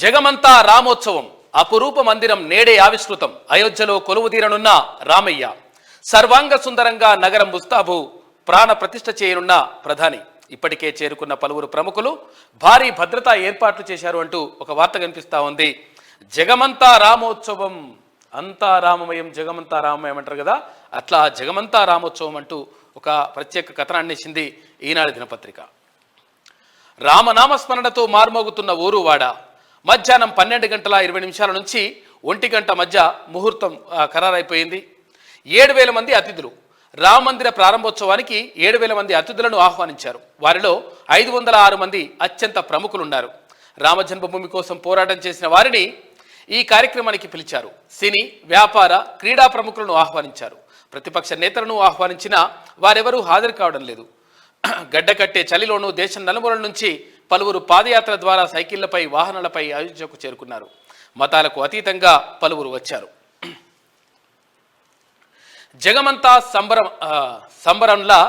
జగమంతా రామోత్సవం అపురూప మందిరం నేడే ఆవిష్కృతం అయోధ్యలో కొలువుదీరనున్న రామయ్య. సర్వాంగ సుందరంగా నగరం ముస్తాబు ప్రాణ ప్రతిష్ఠ చేయనున్న ప్రధాని. ఇప్పటికే చేరుకున్న పలువురు ప్రముఖులు భారీ భద్రతా ఏర్పాట్లు చేశారు అంటూ ఒక వార్త కనిపిస్తా ఉంది. జగమంతా రామోత్సవం అంతా రామమయం జగమంతా రామమయం అంటారు కదా? అట్లా జగమంతా రామోత్సవం అంటూ ఒక ప్రత్యేక కథనాన్ని ఇచ్చింది ఈనాడు దినపత్రిక. రామనామ స్మరణతో ఊరు ఊరువాడ మధ్యాహ్నం పన్నెండు గంటల ఇరవై నిమిషాల నుంచి ఒంటి గంట మధ్య ముహూర్తం ఖరారైపోయింది. ఏడు వేల మంది అతిథులు. రామ మందిర ప్రారంభోత్సవానికి ఏడు వేల మంది అతిథులను ఆహ్వానించారు. వారిలో ఐదు వందల ఆరు మంది అత్యంత ప్రముఖులున్నారు. రామ జన్మభూమి కోసం పోరాటం చేసిన వారిని ఈ కార్యక్రమానికి పిలిచారు. సినీ వ్యాపార క్రీడా ప్రముఖులను ఆహ్వానించారు. ప్రతిపక్ష నేతలను ఆహ్వానించినా వారెవరూ హాజరు కావడం లేదు. గడ్డ కట్టే చలిలోనూ దేశం నలుమూలల నుంచి పలువురు పాదయాత్ర ద్వారా సైకిళ్ళపై వాహనాలపై అయోధ్యకు చేరుకున్నారు. మతాలకు అతీతంగా పలువురు వచ్చారు. జగమంతా సంబరం సంబరంలా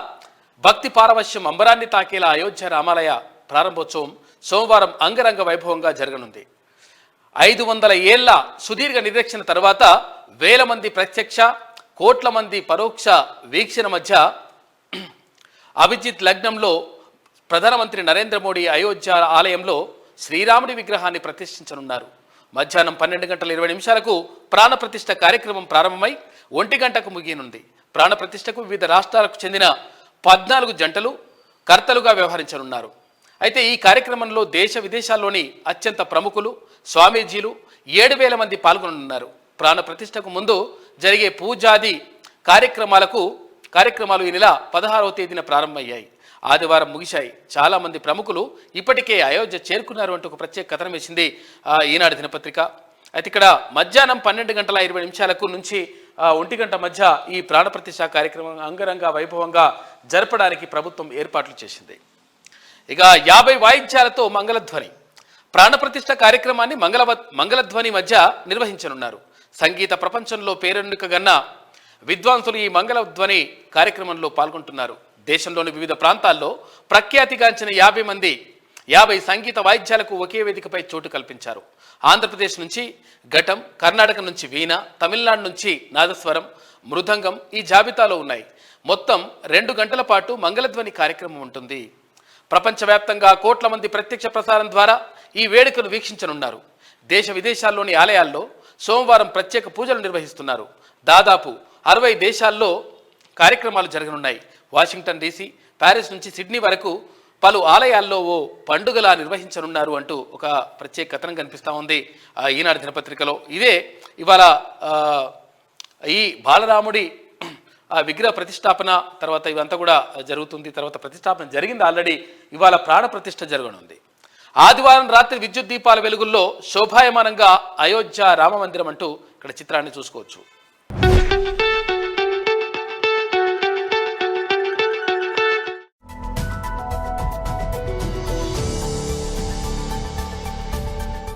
భక్తి పారవశ్యం అంబరాన్ని తాకేలా అయోధ్య రామాలయ ప్రారంభోత్సవం సోమవారం అంగరంగ వైభవంగా జరగనుంది. ఐదు వందల ఏళ్ళ సుదీర్ఘ నిరీక్షణ తర్వాత వేల మంది ప్రత్యక్ష కోట్ల మంది పరోక్ష వీక్షణ మధ్య అభిజిత్ లగ్నంలో ప్రధానమంత్రి నరేంద్ర మోడీ అయోధ్య ఆలయంలో శ్రీరాముడి విగ్రహాన్ని ప్రతిష్ఠించనున్నారు. మధ్యాహ్నం పన్నెండు గంటల ఇరవై నిమిషాలకు ప్రాణప్రతిష్ఠ కార్యక్రమం ప్రారంభమై ఒంటి గంటకు ముగియనుంది. ప్రాణప్రతిష్ఠకు వివిధ రాష్ట్రాలకు చెందిన పద్నాలుగు జంటలు కర్తలుగా వ్యవహరించనున్నారు. అయితే ఈ కార్యక్రమంలో దేశ విదేశాల్లోని అత్యంత ప్రముఖులు స్వామీజీలు ఏడు వేల మంది పాల్గొననున్నారు ప్రాణప్రతిష్ఠకు ముందు జరిగే పూజాది కార్యక్రమాలకు కార్యక్రమాలు ఈ నెల పదహారవ తేదీన ప్రారంభమయ్యాయి. ఆదివారం ముగిశాయి. చాలామంది ప్రముఖులు ఇప్పటికే అయోధ్య చేరుకున్నారు అంటూ ఒక ప్రత్యేక కథనం వేసింది ఈనాడు దినపత్రిక. అయితే ఇక్కడ మధ్యాహ్నం పన్నెండు గంటల ఇరవై నిమిషాలకు నుంచి ఒంటి గంట మధ్య ఈ ప్రాణప్రతిష్ఠ కార్యక్రమం అంగరంగ వైభవంగా జరపడానికి ప్రభుత్వం ఏర్పాట్లు చేసింది. ఇక యాభై వాయిద్యాలతో మంగళధ్వని. ప్రాణప్రతిష్ఠ కార్యక్రమాన్ని మంగళ మంగళధ్వని మధ్య నిర్వహించనున్నారు. సంగీత ప్రపంచంలో పేరెన్నికగన్న విద్వాంసులు ఈ మంగళధ్వని కార్యక్రమంలో పాల్గొంటున్నారు. దేశంలోని వివిధ ప్రాంతాల్లో ప్రఖ్యాతిగాంచిన యాభై మంది యాభై సంగీత వాయిద్యాలకు ఒకే వేదికపై చోటు కల్పించారు. ఆంధ్రప్రదేశ్ నుంచి ఘటం కర్ణాటక నుంచి వీణ తమిళనాడు నుంచి నాదస్వరం మృదంగం ఈ జాబితాలో ఉన్నాయి. మొత్తం రెండు గంటల పాటు మంగళధ్వని కార్యక్రమం ఉంటుంది. ప్రపంచవ్యాప్తంగా కోట్ల మంది ప్రత్యక్ష ప్రసారం ద్వారా ఈ వేడుకను వీక్షించనున్నారు. దేశ విదేశాల్లోని ఆలయాల్లో సోమవారం ప్రత్యేక పూజలు నిర్వహిస్తున్నారు. దాదాపు అరవై దేశాల్లో కార్యక్రమాలు జరగనున్నాయి. వాషింగ్టన్ డీసీ ప్యారిస్ నుంచి సిడ్నీ వరకు పలు ఆలయాల్లో ఓ పండుగలా నిర్వహించనున్నారు అంటూ ఒక ప్రత్యేక కథనం కనిపిస్తూ ఉంది ఈనాడు దినపత్రికలో. ఇదే ఇవాళ ఈ బాలరాముడి ఆ విగ్రహ ప్రతిష్టాపన తర్వాత ఇవంతా కూడా జరుగుతుంది. తర్వాత ప్రతిష్టాపన జరిగింది ఆల్రెడీ. ఇవాళ ప్రాణ ప్రతిష్ట జరగనుంది. ఆదివారం రాత్రి విద్యుత్ దీపాల వెలుగుల్లో శోభాయమానంగా అయోధ్య రామ మందిరం అంటూ ఇక్కడ చిత్రాన్ని చూసుకోవచ్చు.